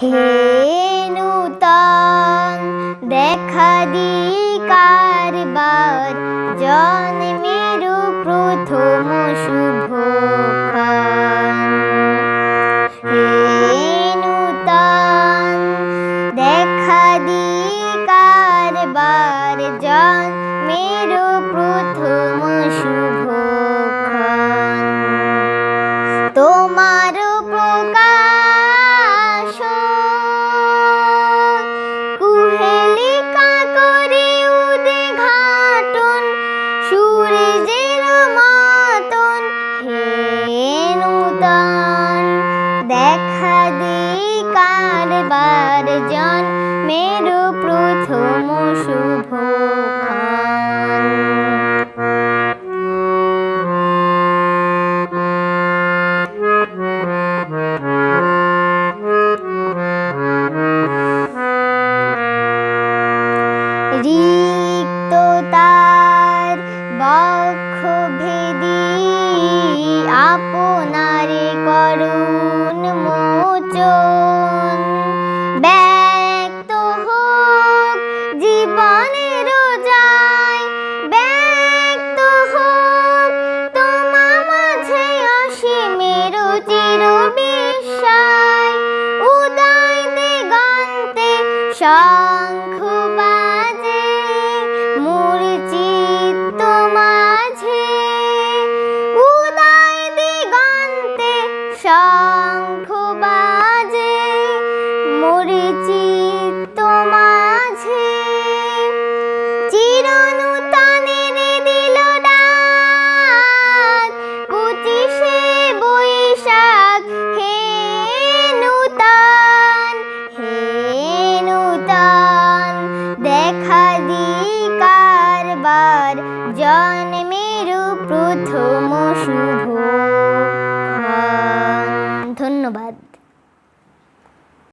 হে নূতন দেখা দি কারবার জন্মের প্রথম নূতন দেখা দি কারবার জন্মের প্রথম শুভক্ষণ। তোমার কারবার জন মেরু প্রথম শুভ রিক্ত শঙ্খ বাজে মূর্ছিত মাঝে। উদয় দিগন্তে শঙ্খ বাজে মূর্ছিত জন্মেরু প্রথম সুর